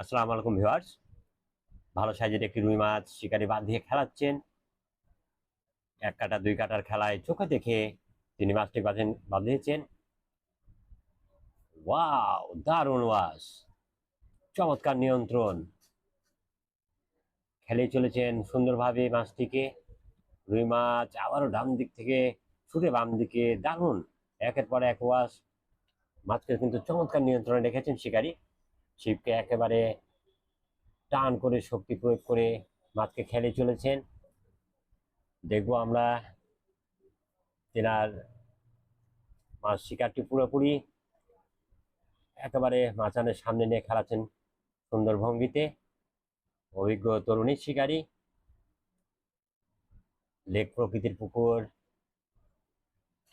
আসসালামু আলাইকুম ভিউয়ার্স। ভালো সাইজের একটি রুই মাছ শিকারি বাদ দিয়ে খেলাচ্ছেন। এক কাটা, দুই কাটার খেলায় চোখে দেখে তিনি মাছটি বাঁধেন, বাঁধিয়েছেন। ওয়াও, দারুণ ওয়াস চমৎকার নিয়ন্ত্রণ। খেলে চলেছেন সুন্দরভাবে মাছটিকে। রুই মাছ আবারও ডান দিক থেকে ছুটে বাম দিকে, দারুণ। একের পর এক ওয়াস মাছকে কিন্তু চমৎকার নিয়ন্ত্রণে রেখেছেন শিকারী। ছিপকে একেবারে টান করে শক্তি প্রয়োগ করে মাছকে খেলে চলেছেন। দেখব আমরা তেনার মাছ শিকারটি পুরোপুরি একেবারে মাচানের সামনে নিয়ে খেলাচ্ছেন সুন্দর ভঙ্গিতে অভিজ্ঞ তরুণী শিকারী লেক প্রকৃতির পুকুর,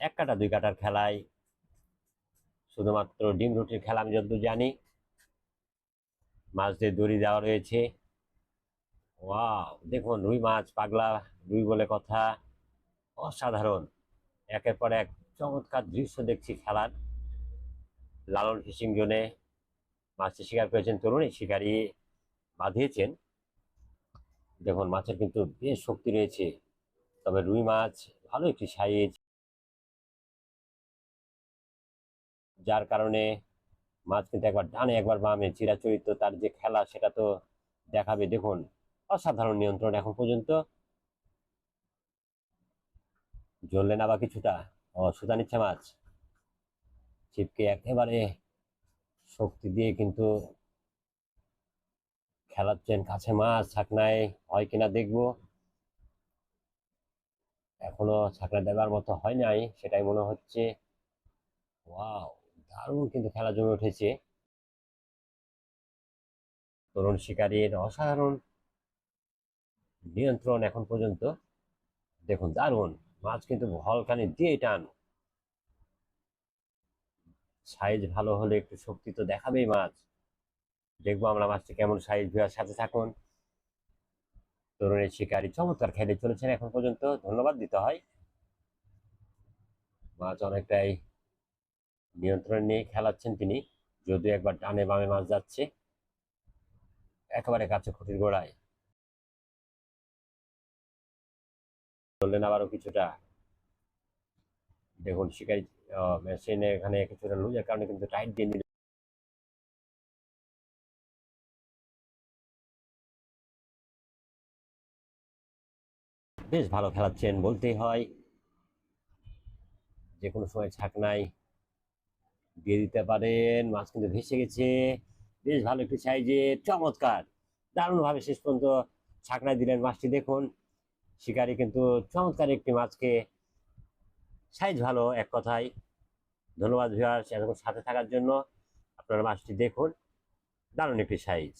এক কাটা, দুই কাটার খেলায় শুধুমাত্র ডিম রুটির খেলা আমি যতদূর জানি। মাছ দিয়ে দড়ি দেওয়া রয়েছে। ওয়াও, দেখুন, রুই মাছ, পাগলা, রুই বলে কথা। অসাধারণ। একের পর এক চমৎকার দৃশ্য দেখছি খেলার। লালন ফিশিং জোনে মাছটি শিকার করেছেন তরুণী, শিকারী বাঁধিয়েছেন। দেখুন, মাছের কিন্তু বেশ শক্তি রয়েছে। তবে রুই মাছ ভালো একটি সাইজ। যার কারণে মাছ কিন্তু একবার ডানে, একবার বামে। চিরাচরিত তার যে খেলা, সেটা তো দেখাবে। দেখুন, অসাধারণ নিয়ন্ত্রণ এখন পর্যন্ত। জ্বললে না বা কিছুটা? ও নিচ্ছে মাছ। ছিপকে একেবারে শক্তি দিয়ে কিন্তু খেলাচ্ছেন কাছে মাছ। ছাকনায় হয় কিনা দেখব। এখনও ছাকনা দেবার মতো হয় নাই, সেটাই মনে হচ্ছে। ওয়াও। দারুণ কিন্তু খেলা জমে উঠেছে। তরুণ শিকারীর অসাধারণ নিয়ন্ত্রণ এখন পর্যন্ত। দেখুন, দারুণ। মাছ কিন্তু হলখানি দিয়ে টান। সাইজ ভালো হলে একটু শক্তি তো দেখাবেই মাছ। দেখব আমরা মাছটি কেমন সাইজ ভিওয়ার সাথে থাকুন। তরুণের শিকারী চমৎকার খেলে চলেছেন এখন পর্যন্ত। ধন্যবাদ, দিতে হয়। মাছ অনেকটাই নিয়ন্ত্রণ নিয়ে খেলাচ্ছেন তিনি। যদিও একবার ডানে বামে মাছ যাচ্ছে, একেবারে কাছে খুঁটির গোড়ায়। বললেন আবারও কিছুটা। দেখুন, শিকারি মেশিনে এখানে কিছুটা লুজের কারণে কিন্তু টাইট দিয়ে নিল। বেশ ভালো খেলাচ্ছেন বলতেই হয়। যে কোনো সময় ছাকনায় দিয়ে দিতে পারেন মাছ কিন্তু ভেসে গেছে। বেশ ভালো একটু সাইজে চমৎকার, দারুণভাবে শেষ পর্যন্ত ছাঁকড়ায় দিলেন মাছটি। দেখুন, শিকারি কিন্তু চমৎকার একটি মাছকে, সাইজ ভালো এক কথায়। ধন্যবাদ ভিউয়ার্স এতক্ষণ সাথে থাকার জন্য আপনারা মাছটি দেখুন, দারুণ একটি সাইজ।